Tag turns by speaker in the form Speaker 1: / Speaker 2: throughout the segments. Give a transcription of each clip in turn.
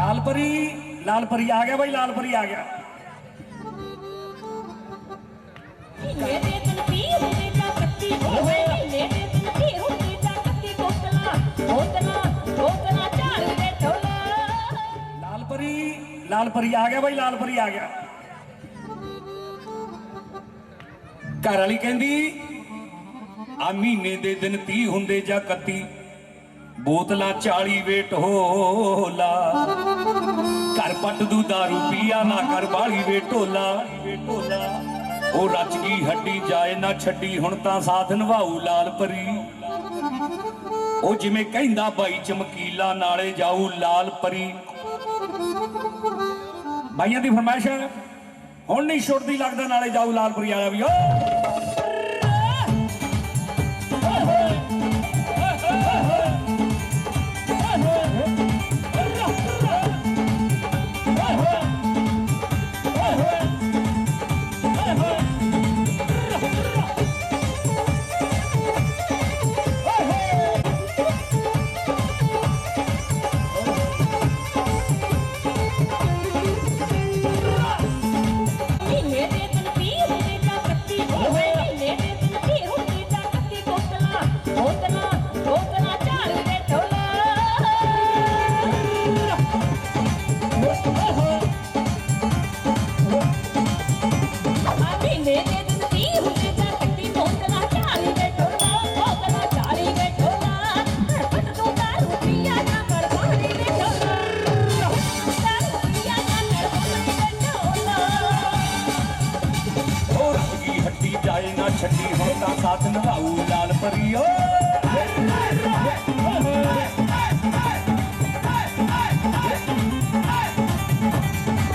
Speaker 1: ਲਾਲ ਪਰੀ ਲਾਲ ਪਰੀ ਆ ਗਿਆ। ਬਾਈ ਲਾਲ ਪਰੀ ਆ ਗਿਆ
Speaker 2: ਕੱਤੀ ਕੱਤੀ
Speaker 1: ਲਾਲ ਲਾਲ ਪਰੀ ਆ ਗਿਆ ਬਾਈ ਲਾਲ ਪਰੀ ਆ ਗਿਆ। ਘਰ ਵਾਲੀ ਕਹਿੰਦੀ ਆ ਮਹੀਨੇ ਦੇ ਦਿਨ 30 ਹੁੰਦੇ ਜਾਂ 31 ਬੋਤਲਾਂ 40 ਵੇ ਢੋਲਾ। ਘਰ ਪੱਟ ਦੂ ਦਾਰੂ, ਪੀਆ ਨਾ ਕਰ ਬਾਲੀ ਵੇ ਢੋਲਾ। ਉਹ ਰਚ ਗਈ ਹੱਡੀ, ਜਾਏ ਨਾ ਛੱਡੀ, ਹੁਣ ਤਾਂ ਸਾਥ ਨਿਭਾਊ ਲਾਲ ਪਰੀ। ਉਹ ਜਿਵੇਂ ਕਹਿੰਦਾ ਬਾਈ ਚਮਕੀਲਾ, ਨਾਲੇ ਜਾਊ ਲਾਲ ਪਰੀ। ਬਾਈਆਂ ਦੀ ਫਰਮਾਇਸ਼ ਹੈ। ਹੁਣ ਨਹੀਂ ਛੁੱਟਦੀ ਲੱਗਦਾ ਨਾਲੇ ਜਾਊ ਲਾਲ ਪਰੀ ਆਇਆ ਵੀ। ਓ! ਛੱਡੀ ਹੁਣ ਤਾਂ ਸਾਥ ਨਿਭਾਊ ਲਾਲ ਪਰੀ ਓ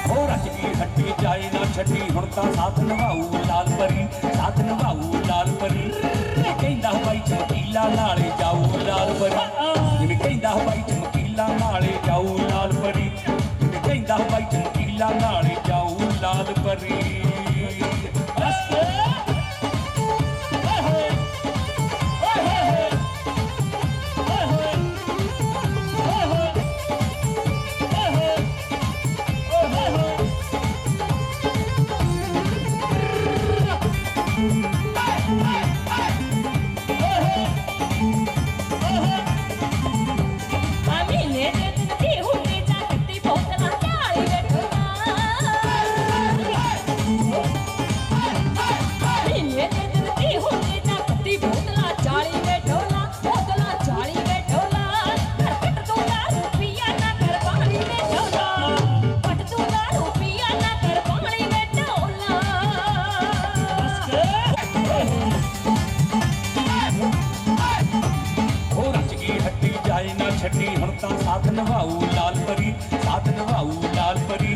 Speaker 1: ਉਹ ਰਚ ਜਾਏ ਨਾ ਛੱਡੀ ਹੁਣ ਤਾਂ ਸਾਥ ਨਿਭਾਊ ਲਾਲ ਪਰੀ, ਸਾਥ ਨਿਭਾਊ ਲਾਲ ਪਰੀ। ਇਹ ਕਹਿੰਦਾ ਬਾਈ ਚਮਕੀਲਾ ਨਾਲੇ ਜਾਊ ਲਾਲ ਪਰੀ। ਜਿਵੇਂ ਕਹਿੰਦਾ ਬਾਈ ਚਮਕੀਲਾ ਨਾਲੇ ਜਾਊ ਲਾਲ ਪਰੀ। ਕਹਿੰਦਾ ਬਾਈ ਚਮਕੀਲਾ ਨਾਲੇ ਜਾਊ ਲਾਲ ਪਰੀ। ਜਾਏ ਨਾ ਛੱਡੀ, ਹੁਣ ਤਾਂ ਸਾਥ ਨਿਭਾਊ ਲਾਲ ਪਰੀ ਸਾਥ ਨਿਭਾਊ ਲਾਲ ਪਰੀ।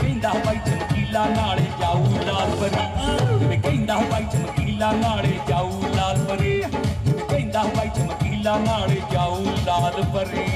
Speaker 1: ਕਹਿੰਦਾ ਬਾਈ ਚਮਕੀਲਾ ਨਾਲੇ ਜਾਊ ਲਾਲ ਪਰੀ। ਜਿਵੇਂ ਕਹਿੰਦਾ ਬਾਈ ਚਮਕੀਲਾ ਨਾਲੇ ਜਾਊ ਲਾਲ ਪਰੀ। ਕਹਿੰਦਾ ਬਾਈ ਚਮਕੀਲਾ ਨਾਲੇ ਜਾਊ ਲਾਲ ਪਰੀ।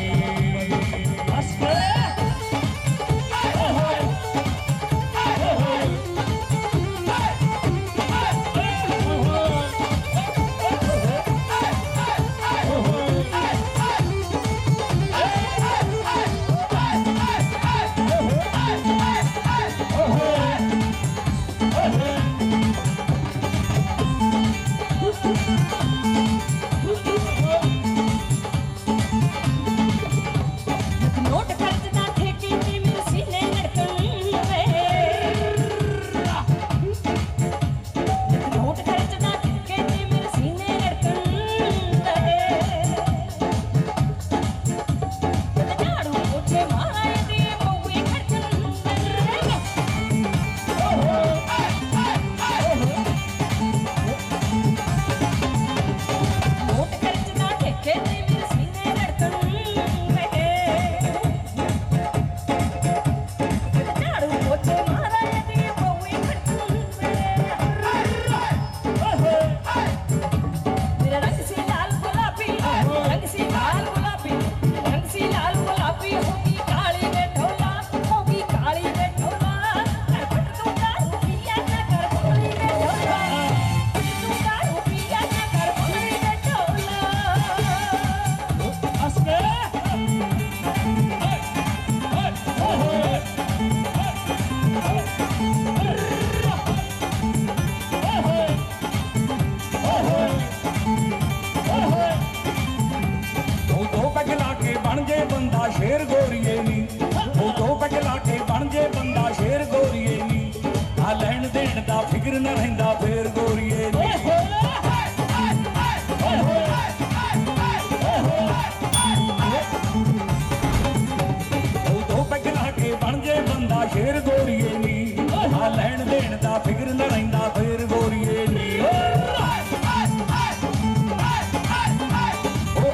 Speaker 1: ਲੈਣ ਦੇਣ ਦਾ ਫਿਕਰ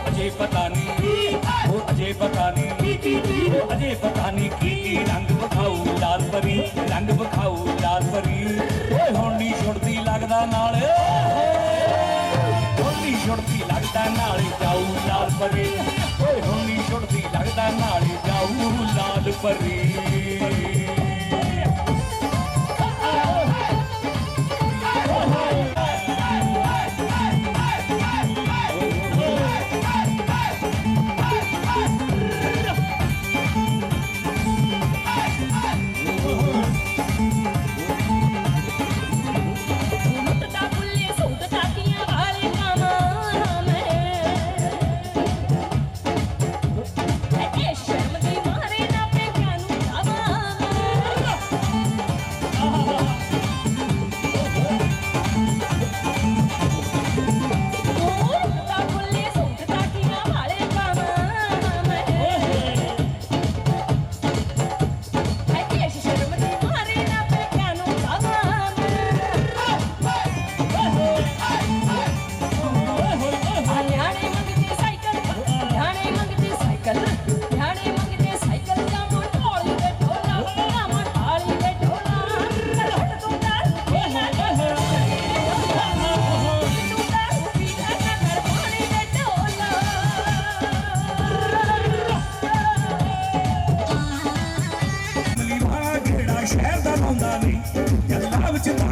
Speaker 1: ਅਜੇ ਪਤਾ ਨਹੀਂ ਉਹ ਅਜੇ ਪਤਾ ਨਹੀਂ ਅਜੇ ਪਤਾ ਨਹੀਂ ਕੀ ਰੰਗ ਵਿਖਾਉ ਲਾਲ ਪਰੀ ਰੰਗ ਵਿਖਾਉ ਲੱਗਦਾ ਨਾਲ ਹੁਣ ਛੁੱਟਦੀ ਲੱਗਦਾ ਨਾਲੇ ਜਾਊ ਲਾਲ ਪਰੀ। ਓਏ ਹੁਣ ਛੁੱਟਦੀ ਲੱਗਦਾ ਨਾਲੇ ਜਾਊ ਲਾਲ ਪਰੀ।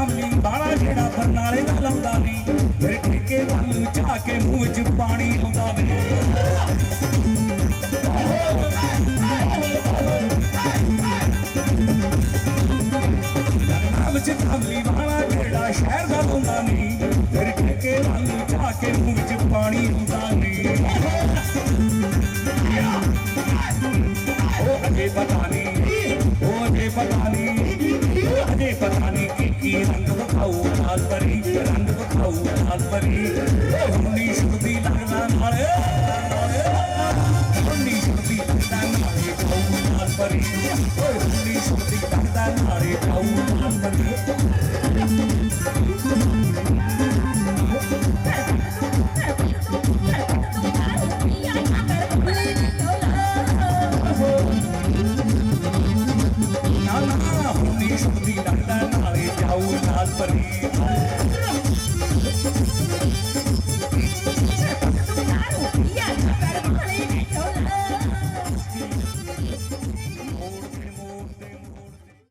Speaker 1: ਜੱਲਾ ਵਿੱਚ ਜਿਹੜਾ ਬਰਨਾਲੇ ਦਾ ਲਾਉਂਦਾ ਨਹੀਂ ਫਿਰ ਠੇਕੇ ਵੱਲ ਝਾ ਕੇ ਮੂੰਹ ਵਿੱਚ ਪਾਣੀ ਲਾਉਂਦਾ ਵੇ। ਜੱਲਾ ਵਿੱਚ ਤਾਮਲੀ ਵਾਲਾ ਜਿਹੜਾ ਸ਼ਹਿਰ ਦਾ ਲਾਉਂਦਾ ਨਹੀਂ ਫਿਰ ਠੇਕੇ ਵੱਲ ਝਾ ਕੇ ਮੂੰਹ ਵਿੱਚ ਪਾਣੀ ਲਾਉਂਦਾ ਨਹੀਂ ਉਹ ਅਜੇ ਪਤਾ ਰੰਗ ਵਿਖਾਊ ਲਾਲ ਪਰੀ ਰੰਗ ਵਿਖਾਊ ਲਾਲ ਪਰੀ ਉਹ ਹੁੰਨੀ ਸ਼ੁੱਧੀ ਲੱਗਦਾ ਨਾਲ ਹੁੰਨੀ ਸ਼ੁੱਧੀ ਲੱਗਦਾ ਨਾਲੇ ਜਾਊ ਲਾਲ ਪਰੀ ਓਏ ਹੁੰਨੀ ਸ਼ੁੱਧੀ ਲੱਗਦਾ ਨਾਲੇ ਜਾਊ ਲਾਲ ਪਰੀ